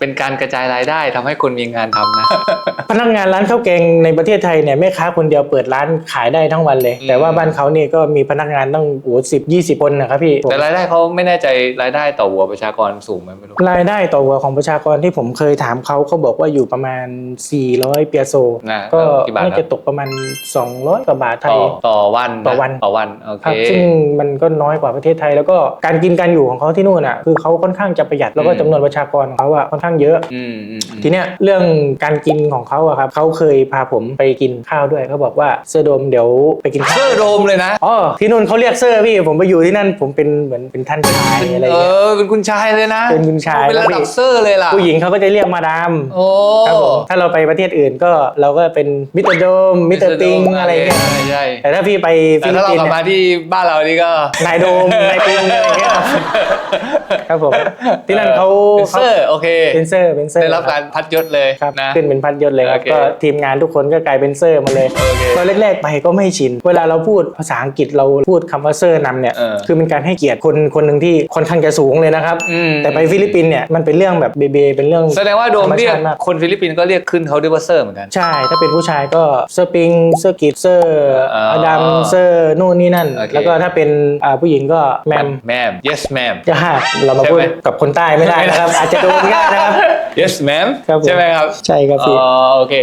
เป็นการกระจายรายได้ทำให้คนมีงานทำนะ พนักงานร้านข้าวแกงในประเทศไทยเนี่ยแม่ค้าคนเดียวเปิดร้านขายได้ทั้งวันเลย อืม แต่ว่าบ้านเขานี่ก็มีพนักงานตั้งโอ้สิบยี่สิบคนนะครับพี่แต่รายได้เขาไม่แน่ใจรายได้ต่อหัวประชากรสูงไหมไม่รู้รายได้ต่อหัวของประชากรที่ผมเคยถามเขาเขาบอกว่าอยู่ประมาณ 400 เปียโซ นะก็กี่บาทน่าครัจะบตกประมาณ 200 กว่าบาทไทต่อยต่อวันนะต่อวัน ต่อวันโอเค ครับซึ่งมันก็น้อยกว่าประเทศไทย แล้วก็การกินการอยู่ของเขาที่นู่นอะคือเขาค่อนข้างจะประหยัดแล้วก็อืม จำนวนประชากรของเขาอะค่อนข้างเยอะอืมอืมอืมทีเนี้ยเรื่องการกินของเขาอะครับเขาเคยพาผมไปกินข้าวด้วยเขาบอกว่าเสื้อโดมเดี๋ยวไปกินข้าวเสื้อโดมเลยนะอ๋อที่นู่นเขาเรียกเซอร์พี่ผมไปอยู่ที่นั่นผมเป็นเหมือนเป็นท่านชายอะไรเอเงี้ยอเป็นคุณชายเลยนะเป็นคุณชายเป็นระครับดับพี่เซอร์เลยล่ะผู้หญิงเขาก็จะเรียกมาดามโอ้ครับผมถ้าเราไปประเทศอื่นก็เราก็เป็นมิสเตอร์โดมมิสเตอร์ปิงอะไรเงี้ยใช่ใช่แต่ถ้าพี่ไปแต่ฟิลิถ้าปเราปินกลับส์มาเนี่ยที่บ้านเรานี่ก็นายโดมนายปิงอะไรเงี้ยครับผมที่นั่นเขาเป็นเซอร์โอเคเป็นเซอร์เป็นเซอร์ได้รับการพัดยศเลยครับนะขึ้นเป็นพัดยศเลยครับโอเคก็ทีมงานทุกคนก็กลายเป็นเซอร์หมาเลยโอเคตอนแรกๆไปก็ไม่ชิน เวลาเราพูดภาษาอังกฤษเราพูดคำว่าเซอร์นำเนี่ยเออคือเป็นการให้เกียรติคนคนหนึ่งที่ค่อนข้างจะสูงเลยนะครับอืมแต่ไปฟิลิปปินส์เนี่ยมันเป็นเรื่องแบบเบเบเป็นเรื่องแสดงว่าโดมเรียกธรรชาติมากคนฟิลิปปินส์ก็เรียกขึ้นเขาด้วยว่าเซอร์เหมือนกันใช่ถ้าเป็นผู้ชายก็เซอร์ปิงเซอร์กิตเซอร์อ๋ออดัมเซอร์นู่นนี่นั่นโอเคแล้วก็ถ้าเป็นอ่าผู้หญิงก็แมมแมม yes ma'am จะห้าเรามาพูดใช่ไหมกับคนใต้ไม่ได้นะครับอาจจะโดนง่ายนะครับ yes ma'am ครับผม ใช่ไหมครับ ใช่ครับอ๋พี่อโอเค